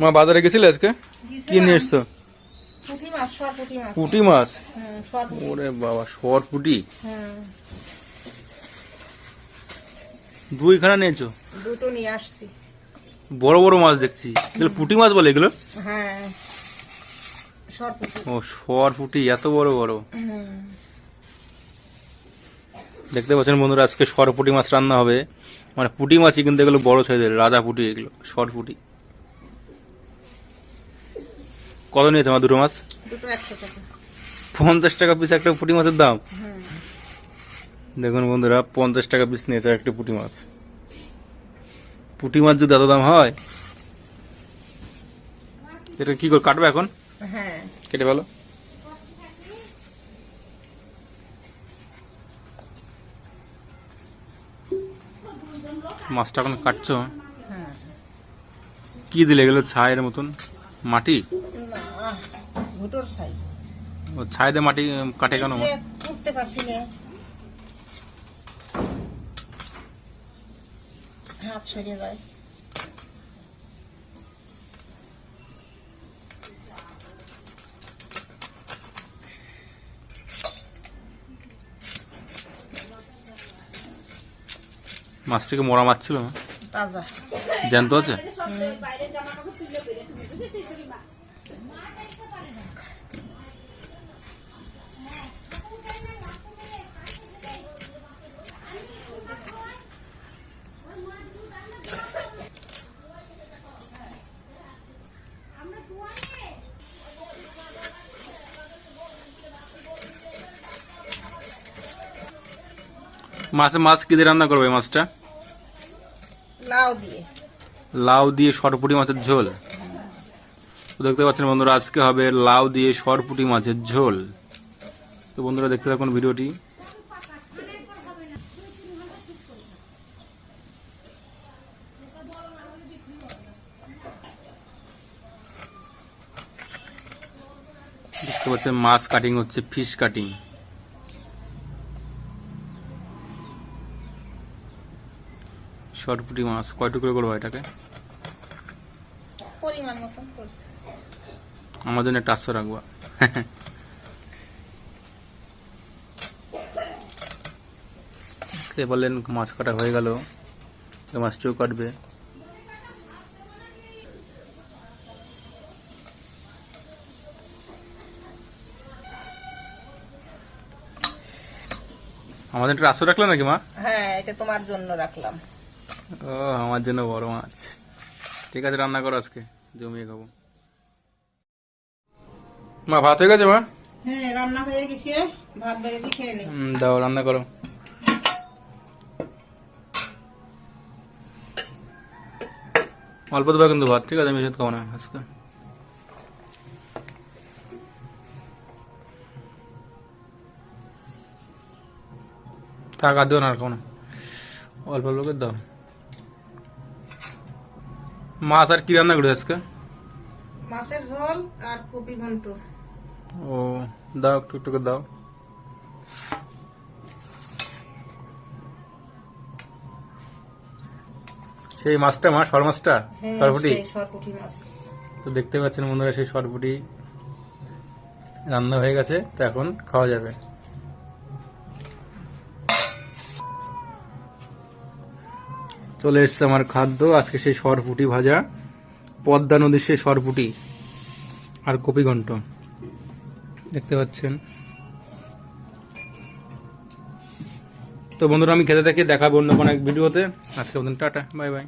মা বাজারে গেছিলে আজকে? কি নিয়ে এসছো? পুঁটি মাছ পুঁটি ওরে বাবা সর পুঁটি? হুম, দুইখানা নিয়েছো? দুটো নিয়ে আসছি। বড় বড় মাছ দেখছি। এগুলো পুঁটি মাছ বলে এগুলো? হ্যাঁ। ও সর পুঁটি এত বড় বড়। দেখতে পাচ্ছেন বন্ধুরা আজকে সর পুঁটি মাছ রান্না হবে। মানে পুঁটি মাছই কিন্তু এগুলো বড় সাইজের রাজা পুঁটি এগুলো সর পুঁটি। কত নিয়েছে আমার দুটো মাছ? দুটো একশো টাকা। পঞ্চাশ টাকা পিস একটা পুঁটি মাছের দাম? দেখুন বন্ধুরা পঞ্চাশ টাকা পিস নিয়েছে একটা পুঁটি মাছ। পুঁটি মাছ যদি এত দাম হয় এটা কি করে কাটবে এখন? হ্যাঁ। কেটে ফেলো। মাছটা এখন কাটছো? হ্যাঁ। কি দিলে? এগুলো ছায়ের মতন? মাটি? ভুটোর ছাই। দিয়ে মাটি কাটে কেন? উঠতে পারছি না। হাত সরে যায় মাছ মরা মাছ ছিল না? জ্যান্ত আছে? মাছে মাছ কি দিয়ে রান্না করবে মাছটা? লাউ দিয়ে। লাউ দিয়ে সরপুটি মাছের ঝোল? তো দেখতে পাচ্ছেন বন্ধুরা, আজকে হবে লাউ দিয়ে সরপুটি মাছের ঝোল। তো বন্ধুরা, দেখতে থাকুন ভিডিওটি। দেখতে পাচ্ছেন মাছ কাটিং হচ্ছে ফিশ কাটিং সরপুটি মাছ, কয় টুকরো করব এটাকে? পরিমাণ মতন করছি। আমার জন্য একটা আটশো রাখব। বললেন মাছ কাটা হয়ে গেল মাছটিও কাটবে? আমাদের একটা আটশো রাখল নাকি মা? হ্যাঁ এটা তোমার জন্য রাখলাম। ও আমার জন্য বড় মাছ। ঠিক আছে রান্না করো আজকে। জমিয়ে খাব। মা ভাত হয়ে গেছে মা? হ্যাঁ রান্না হয়ে গেছে ভাত বেড়ে দিয়ে খেয়ে নি। হুম, দাও রান্না করো। অল্প দেবা কিন্তু ভাত ঠিক আছে? আমি এসে খাব না আজকে। থাক আর দিও না আর খাব না। অল্প অল্প করে দাও। মাছ আর কি রান্না করেছে আজকে? মাছের ঝোল আর কপি ঘন্ট। ও দাও একটু একটু করে দাও। সেই মাছটা মা সর মাছটা হ্যাঁ সরপুটি মাছ। তো দেখতে পাচ্ছেন বন্ধুরা সেই সরপুটি রান্না হয়ে গেছে তো এখন খাওয়া যাবে। চলে এসছে আমার খাদ্য, আজকে সেই সরপুটি ভাজা, পদ্মা নদীর সেই সরপুটি আর কপি ঘন্ট দেখতে পাচ্ছেন। তো বন্ধুরা, আমি খেতে থাকি দেখাবো অন্য কোনো এক ভিডিওতে। আজকে বলুন টাটা, বাই বাই।